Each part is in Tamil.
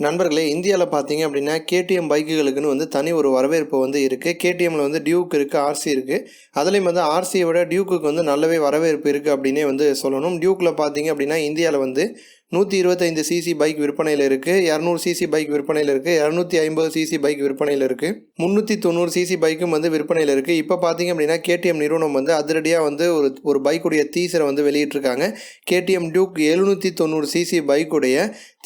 நண்பர்களே இந்தியாவில் பார்த்தீங்க அப்படின்னா கேடிஎம் பைக்குகளுக்குன்னு வந்து தனி ஒரு வரவேற்பு வந்து இருக்குது கேடிஎம்மில் வந்து டியூக் இருக்குது ஆர்சி இருக்குது அதுலேயும் வந்து ஆர்சியை விட டியூக்குக்கு வந்து நல்லாவே வரவேற்பு இருக்குது அப்படின்னே வந்து சொல்லணும். டியூக்கில் பார்த்தீங்க அப்படின்னா இந்தியாவில் வந்து நூற்றி இருபத்தைந்து சிசி பைக் விற்பனையில் இருக்குது இரநூறு சிசி பைக் விற்பனையில் இருக்குது இரநூத்தி ஐம்பது சிசி பைக் விற்பனையில் இருக்குது முந்நூற்றி தொண்ணூறு சிசி பைக்கும் வந்து விற்பனையில் இருக்குது இப்போ பார்த்தீங்க அப்படின்னா கேடிஎம் நிறுவனம் வந்து அதிரடியாக வந்து ஒரு ஒரு பைக்குடைய தீசரை வந்து வெளியிட்டிருக்காங்க. கேடிஎம் டியூக் எழுநூற்றி தொண்ணூறு சிசி பைக்குடைய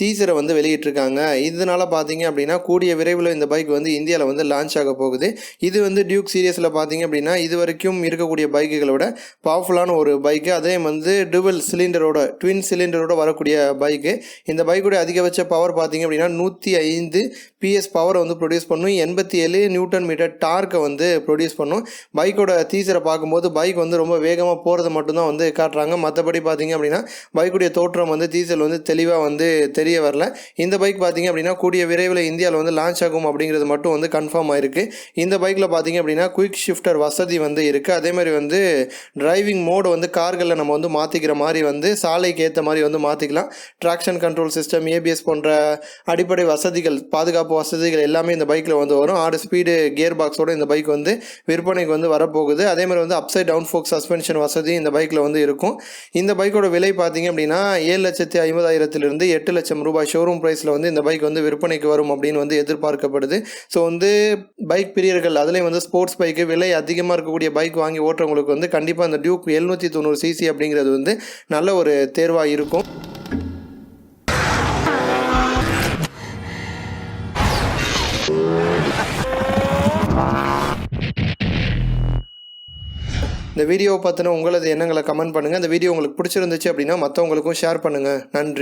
தீசரை வந்து வெளியிட்டிருக்காங்க. இதனால பார்த்தீங்க அப்படின்னா கூடிய விரைவில் இந்த பைக் வந்து இந்தியாவில் வந்து லான்ச் ஆக போகுது. இது வந்து டியூக் சீரியஸில் பார்த்தீங்க அப்படின்னா இது வரைக்கும் இருக்கக்கூடிய பைக்குகளோட பவர்ஃபுல்லான ஒரு பைக்கு அதே வந்து டுவல் சிலிண்டரோட ட்வின் சிலிண்டரோட வரக்கூடிய பைக்கு இந்த பைக்குடைய அதிகபட்ச பவர் பார்த்திங்க அப்படின்னா நூற்றி ஐந்து பிஎஸ் பவர் வந்து ப்ரொடியூஸ் பண்ணும். எண்பத்தி ஏழு நியூட்டன் மீட்டர் டார்க்கை வந்து ப்ரொடியூஸ் பண்ணும். பைக்கோட தீசரை பார்க்கும்போது பைக் வந்து ரொம்ப வேகமாக போகிறது மட்டும்தான் வந்து காட்டுறாங்க. மற்றபடி பார்த்தீங்க அப்படின்னா பைக்குடைய தோற்றம் வந்து டீசல் வந்து தெளிவாக வந்து தெரிய வரல. இந்த பைக் பார்த்திங்க அப்படின்னா கூடிய விரைவில் இந்தியாவில் வந்து லான்ச் ஆகும் அப்படிங்கிறது மட்டும் வந்து கன்ஃபார்ம் ஆயிருக்கு. இந்த பைக்கில் பார்த்தீங்க அப்படின்னா குயிக் ஷிஃப்டர் வசதி வந்து இருக்குது அதே மாதிரி வந்து டிரைவிங் மோடு வந்து கார்களில் நம்ம வந்து மாற்றிக்கிற மாதிரி வந்து சாலைக்கு ஏற்ற மாதிரி வந்து மாற்றிக்கலாம் ட்ராக்ஷன் கண்ட்ரோல் சிஸ்டம் ஏபிஎஸ் போன்ற அடிப்படை வசதிகள் பாதுகாப்பு வசதிகள் எல்லாமே இந்த பைக்கில் வந்து வரும். ஆறு ஸ்பீடு கியர் பாக்ஸோட இந்த பைக் வந்து விற்பனைக்கு வந்து வரப்போகுது. அதே மாதிரி வந்து அப்சைட் டவுன் ஃபோக் சஸ்பென்ஷன் வசதி இந்த பைக்கில் வந்து இருக்கும். இந்த பைக்கோட விலை பார்த்தீங்க அப்படின்னா ஏழு லட்சத்தி ஐம்பதாயிரத்திலிருந்து எட்டு லட்சம் ரூபாய் ஷோரூம் ப்ரைஸில் வந்து இந்த பைக் வந்து விற்பனைக்கு வரும் அப்படின்னு வந்து எதிர்பார்க்கப்படுது. ஸோ வந்து பைக் பிரியர்கள் அதுலேயும் வந்து ஸ்போர்ட்ஸ் பைக்கு விலை அதிகமாக இருக்கக்கூடிய பைக் வாங்கி ஓட்டுறவங்களுக்கு வந்து கண்டிப்பாக அந்த டியூக் எழுநூற்றி தொண்ணூறு சிசி அப்படிங்கிறது வந்து நல்ல ஒரு தேர்வாக இருக்கும். இந்த வீடியோவை பார்த்தினா உங்களது எண்ணங்களை கமெண்ட் பண்ணுங்கள் இந்த வீடியோ உங்களுக்கு பிடிச்சிருந்துச்சு அப்படின்னா மற்றவங்களுக்கும் ஷேர் பண்ணுங்கள் நன்றி.